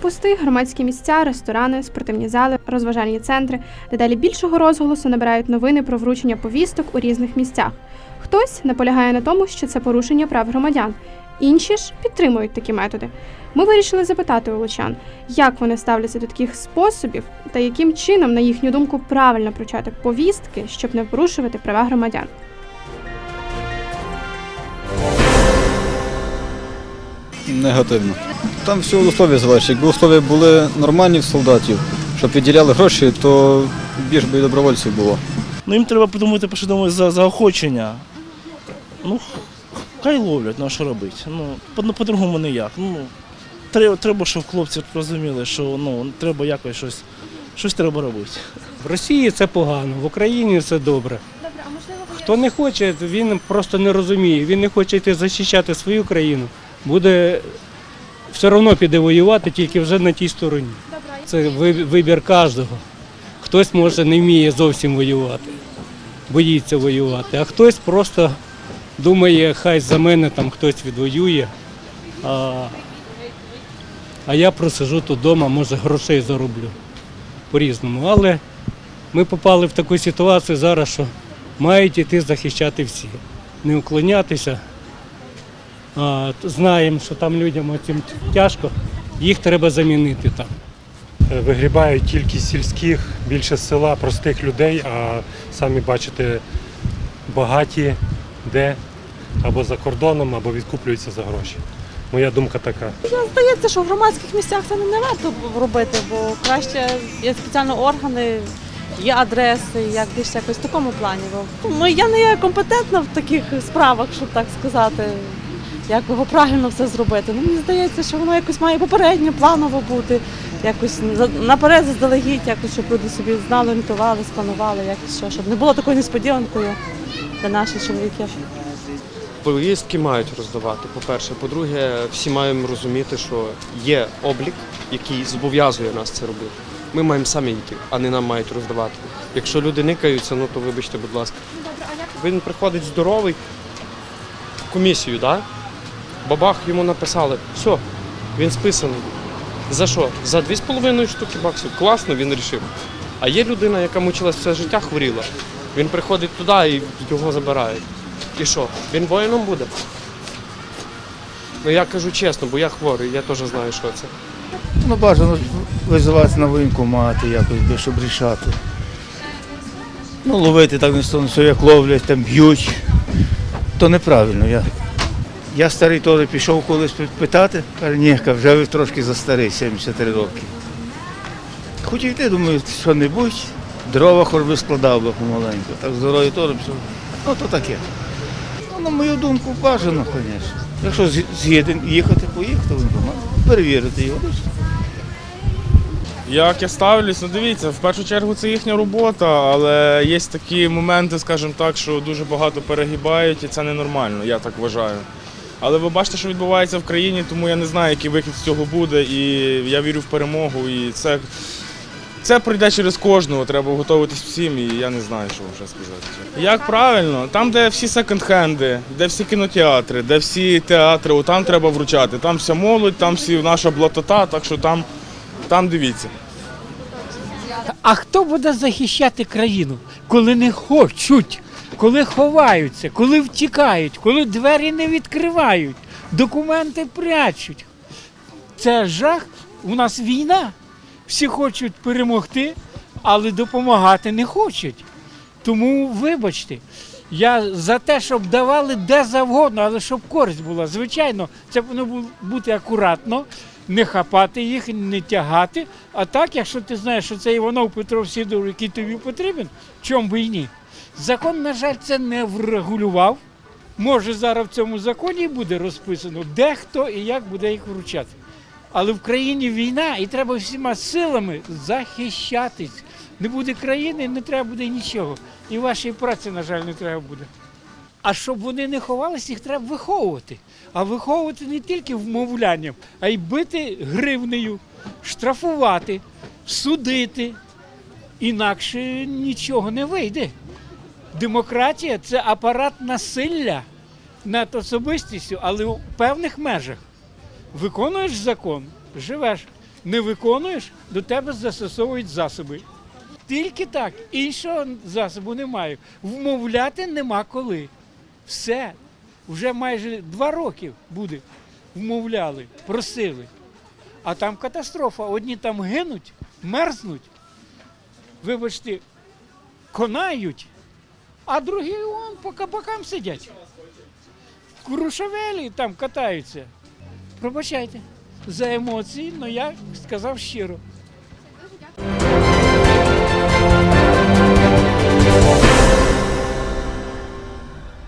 Блокпости, громадські місця, ресторани, спортивні зали, розважальні центри. Дедалі більшого розголосу набирають новини про вручення повісток у різних місцях. Хтось наполягає на тому, що це порушення прав громадян. Інші ж підтримують такі методи. Ми вирішили запитати у лучан, як вони ставляться до таких способів та яким чином, на їхню думку, правильно вручати повістки, щоб не порушувати права громадян. Негативно. Там все условия залежить. Якби условия були нормальні в солдатів, щоб виділяли гроші, то більш би і добровольців було. Ну їм треба подумати перше думаю, за заохочення. Ну, хай ловлять, ну а що робити? Ну, по- ну, по-другому ніяк. Ну, треба, треба, щоб хлопці розуміли, що ну, треба якось щось, щось треба робити. В Росії це погано, в Україні це добре. Хто не хоче, він просто не розуміє. Він не хоче йти захищати свою країну, буде все одно піде воювати, тільки вже на тій стороні. Це вибір кожного. Хтось може не вміє зовсім воювати, боїться воювати, а хтось просто думає, хай за мене там хтось відвоює. А, а я просижу тут вдома, може грошей зароблю по-різному. Але ми попали в таку ситуацію зараз, що мають іти захищати всі, не уклонятися. Знаємо, що там людям цим тяжко, їх треба замінити там. Е, вигрібають тільки сільських, більше села, простих людей, а самі бачите, багаті де або за кордоном, або відкуплюються за гроші. Моя думка така. Здається, що в громадських місцях це не варто робити, бо краще є спеціальні органи, є адреси, як більш якось в такому плані. Бо ну, я не є компетентна в таких справах, щоб так сказати, як його правильно все зробити. Ну, мені здається, що воно якось має попередньо, планово бути, якось наперед заздалегідь, якось, щоб люди собі знали, орієнтували, спланували, якось що, щоб не було такою несподіванкою для наших чоловіків. Повістки мають роздавати, по-перше. По-друге, всі маємо розуміти, що є облік, який зобов'язує нас це робити. Ми маємо самі йти, а не нам мають роздавати. Якщо люди никаються, ну то вибачте, будь ласка. Він приходить здоровий в комісію, да? Бабах йому написали, все, він списаний. За що? За 2,5 штуки баксів. Класно, він вирішив. А є людина, яка мучилась все життя, хворіла. Він приходить туди і його забирають. І що? Він воїном буде? Ну я кажу чесно, бо я хворий, я теж знаю, що це. Ну, бажано визивати на воєнкомати якось, щоб рішати. Ну, ловити так не що як ловлять, там б'ють. То неправильно. Я, я старий теж пішов колись питати, каже, ні, вже ви трошки застарий, 73 роки. Хотів йти, думаю, що-небудь, дрова хоч би складав би помаленьку. Так здоров'я теж все. Ну, то таке. Ну, на мою думку, бажано, звісно. Якщо з- їхати, поїхати перевірити його. Як я ставлюсь, ну дивіться, в першу чергу це їхня робота, але є такі моменти, скажімо так, що дуже багато перегибають, і це ненормально, я так вважаю. Але ви бачите, що відбувається в країні, тому я не знаю, який вихід з цього буде, і я вірю в перемогу. І це, це пройде через кожного, треба готуватись всім, і я не знаю, що вам ще сказати. Як правильно, там, де всі секонд-хенди, де всі кінотеатри, де всі театри, там треба вручати. Там вся молодь, там всі наша блатота, так що там, там дивіться. А хто буде захищати країну, коли не хочуть, коли ховаються, коли втікають, коли двері не відкривають, документи прячуть? Це жах. У нас війна. Всі хочуть перемогти, але допомагати не хочуть. Тому, вибачте, я за те, щоб давали де завгодно, але щоб користь була. Звичайно, це повинно бу- бути акуратно, не хапати їх, не тягати. А так, якщо ти знаєш, що це Іванов Петров Сідор, який тобі потрібен, чому би і ні? Закон, на жаль, це не врегулював. Може, зараз в цьому законі буде розписано, де хто і як буде їх вручати. Але в країні війна і треба всіма силами захищатись. Не буде країни, не треба буде нічого. І вашої праці, на жаль, не треба буде. А щоб вони не ховались, їх треба виховувати. А виховувати не тільки вмовлянням, а й бити гривнею, штрафувати, судити. Інакше нічого не вийде. Демократія це апарат насилля над особистістю, але у певних межах. Виконуєш закон, живеш. Не виконуєш, до тебе застосовують засоби. Тільки так, іншого засобу немає. Вмовляти нема коли. Все. Вже майже два роки буде. Вмовляли, просили. А там катастрофа. Одні там гинуть, мерзнуть, вибачте, конають, а другі вон по кабакам сидять. В Курушавелі там катаються. Пробачайте за емоції, але я сказав щиро.